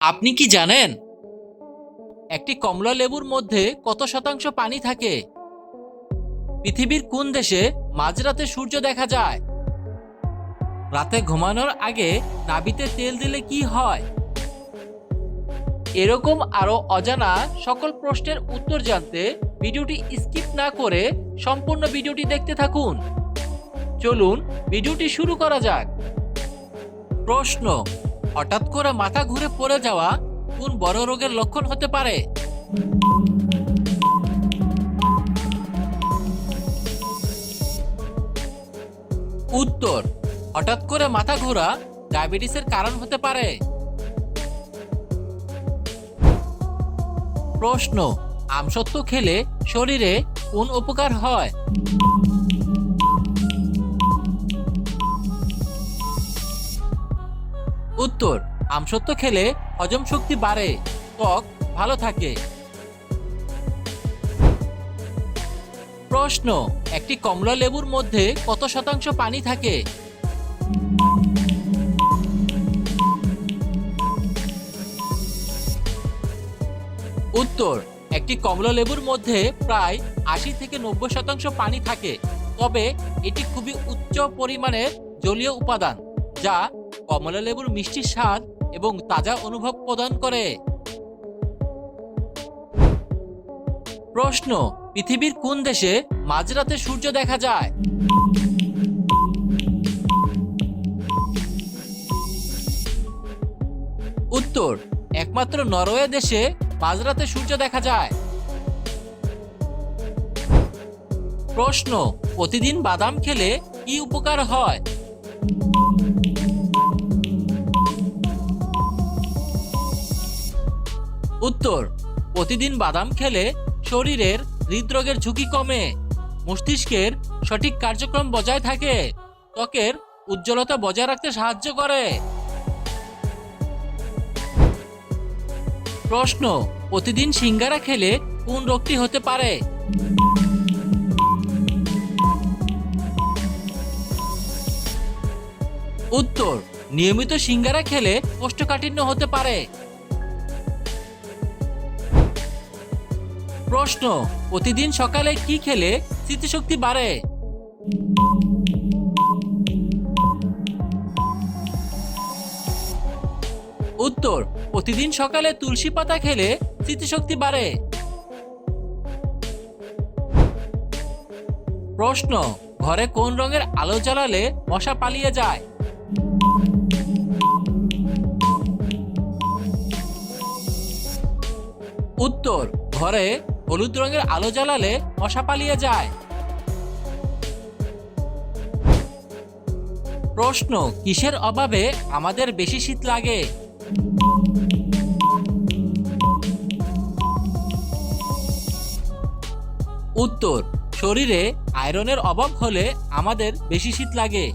আপনি কি জানেন? একটি কমলা লেবুর মধ্যে কত শতাংশ পানি থাকে? পৃথিবীর কোন দেশে মাঝরাতে সূর্য দেখা যায়? রাতে ঘুমানোর আগে নাবিতে তেল দিলে কি হয়? এরকম আরও অজানা সকল প্রশ্নের উত্তর জানতে ভিডিওটি স্কিপ না করে সম্পূর্ণ ভিডিওটি দেখতে থাকুন। চলুন, ভিডিওটি শুরু করা যাক। প্রশ্ন হঠাৎ করে মাথা ঘুরে পড়ে যাওয়া কোন বড় রোগের লক্ষণ হতে পারে? উত্তর, হঠাৎ করে মাথা ঘোরা ডায়াবেটিসের কারণ হতে পারে। প্রশ্ন আমসত্ব খেলে শরীরে কোন উপকার হয়? উত্তর, আমসত্ব খেলে হজম শক্তি বাড়ে, ত্বক ভালো থাকে। প্রশ্ন, একটি কমলা লেবুর মধ্যে কত শতাংশ পানি থাকে? উত্তর, একটি কমলা লেবুর মধ্যে প্রায় আশি থেকে নব্বই শতাংশ পানি থাকে, তবে এটি খুবই উচ্চ পরিমাণের জলীয় উপাদান, যা কমলা লেবুর মিষ্টি স্বাদ এবং তাজা অনুভব প্রদান করে। প্রশ্ন, পৃথিবীর কোন দেশে মাঝরাতে সূর্য দেখা যায়? উত্তর, একমাত্র নরওয়ে দেশে মাঝরাতে সূর্য দেখা যায়। প্রশ্ন, প্রতিদিন বাদাম খেলে কি উপকার হয়? উত্তর, প্রতিদিন বাদাম খেলে শরীরের হৃদরোগের ঝুঁকি কমে, মস্তিষ্কের সঠিক কার্যক্রম বজায় থাকে, ত্বকের উজ্জ্বলতা বজায় রাখতে সাহায্য করে। প্রশ্ন, প্রতিদিন সিঙ্গারা খেলে কোন রোগটি হতে পারে? উত্তর, নিয়মিত সিঙ্গারা খেলে কোষ্ঠকাঠিন্য হতে পারে। প্রশ্ন, প্রতিদিন সকালে কি খেলে স্মৃতিশক্তি বাড়ে? উত্তর, প্রতিদিন সকালে তুলসী পাতা খেলে স্মৃতিশক্তি বাড়ে। প্রশ্ন, ঘরে কোন রঙের আলো জ্বালালে মশা পালিয়ে যায়? উত্তর, ঘরে হলুদ রঙের আলো জ্বালালে মশা পালিয়ে যায়। প্রশ্ন, কিসের অভাবে আমাদের বেশি শীত লাগে? উত্তর, শরীরে আয়রনের অভাব হলে আমাদের বেশি শীত লাগে।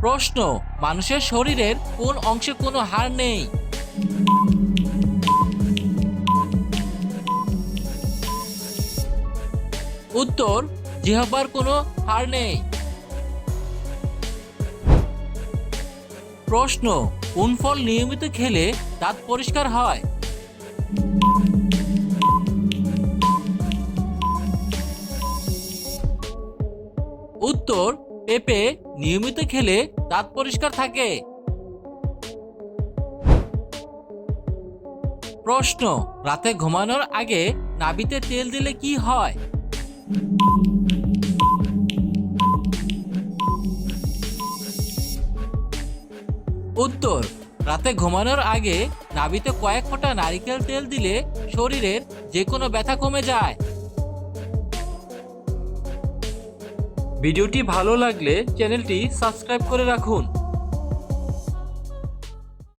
প্রশ্ন, মানুষের শরীরের কোন অংশে কোনো হাড় নেই? উত্তর, জিহ্বার কোনো হার নেই। প্রশ্ন, কোন ফল নিয়মিত খেলে দাঁত পরিষ্কার হয়? উত্তর, পেঁপে নিয়মিত খেলে দাঁত পরিষ্কার থাকে। প্রশ্ন, রাতে ঘুমানোর আগে নাবিতে তেল দিলে কি হয়? উত্তর, রাতে ঘুমানোর আগে নাবিতে কয়েক ফোঁটা নারিকেল তেল দিলে শরীরের যে কোনো ব্যথা কমে যায়। ভিডিওটি ভালো লাগলে চ্যানেলটি সাবস্ক্রাইব করে রাখুন।